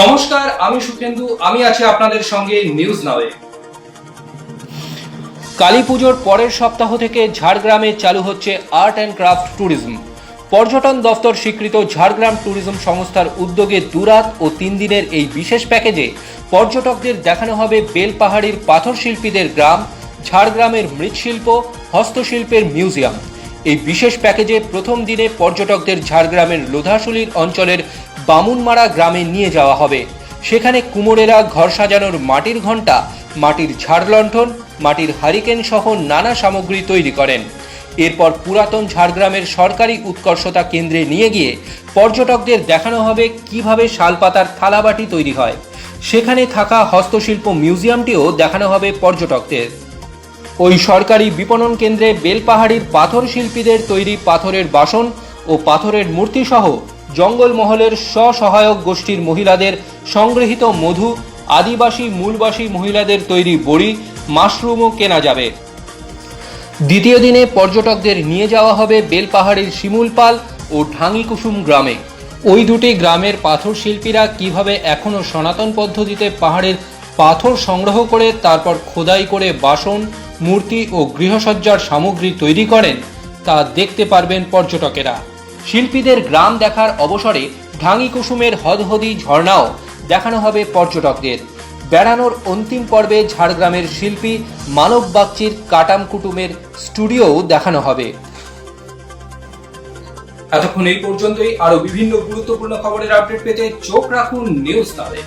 নমস্কার, আমি সুখেন্দু, আমি আছি আপনাদের সঙ্গে নিউজ নাওয়ে কালী পুজোর পরের সপ্তাহ থেকে ঝাড়গ্রামে চালু হচ্ছে আর্ট অ্যান্ড ক্রাফট ট্যুরিজম পর্যটন দফতর স্বীকৃত ঝাড়গ্রাম ট্যুরিজম সংস্থার উদ্যোগে দুরাত ও তিন দিনের এই বিশেষ প্যাকেজে পর্যটকদের দেখানো হবে বেলপাহাড়ির পাথর শিল্পীদের গ্রাম, ঝাড়গ্রামের মৃৎশিল্প, হস্তশিল্পের মিউজিয়াম। এই বিশেষ প্যাকেজে প্রথম দিনে পর্যটকদের ঝাড়গ্রামের লোধাশুলির অঞ্চলের বামুনমারা গ্রামে নিয়ে যাওয়া হবে। সেখানে কুমোরেরা ঘর সাজানোর মাটির ঘণ্টা, মাটির ঝাড় লণ্ঠন, মাটির হারিকেন সহ নানা সামগ্রী তৈরি করেন। এরপর পুরাতন ঝাড়গ্রামের সরকারি উৎকর্ষতা কেন্দ্রে নিয়ে গিয়ে পর্যটকদের দেখানো হবে কীভাবে শালপাতার থালাবাটি তৈরি হয়। সেখানে থাকা হস্তশিল্প মিউজিয়ামটিও দেখানো হবে পর্যটকদের। ওই সরকারি বিপণন কেন্দ্রে বেলপাহাড়ির পাথর শিল্পীদের তৈরি পাথরের বাসন ও পাথরের মূর্তি সহ জঙ্গলমহলের স্বসহায়ক গোষ্ঠীর মহিলাদের সংগৃহীত মধু, আদিবাসী, মূলবাসী মহিলাদের তৈরি বড়ি, মাশরুমও কেনা যাবে। দ্বিতীয় দিনে পর্যটকদের নিয়ে যাওয়া হবে বেলপাহাড়ির শিমুলপাল ও ঢাঙ্গিকুসুম গ্রামে। ওই দুটি গ্রামের পাথর শিল্পীরা কীভাবে এখনও সনাতন পদ্ধতিতে পাহাড়ের পাথর সংগ্রহ করে, তারপর খোদাই করে বাসন, মূর্তি ও গৃহসজ্জার সামগ্রী তৈরি করেন, তা দেখতে পারবেন পর্যটকেরা। শিল্পীদের গ্রাম দেখার অবসরে ঢাঙ্গি কুসুমের হদহদি ঝর্ণাও দেখানো হবে পর্যটকদের। বেড়ানোর অন্তিম পর্বে ঝাড়গ্রামের শিল্পী মানব বাগচির কাটাম কুটুমের স্টুডিও দেখানো হবে। এতক্ষণ এই পর্যন্তই। আরও বিভিন্ন গুরুত্বপূর্ণ খবরের আপডেট পেতে চোখ রাখুন নিউজ তাদের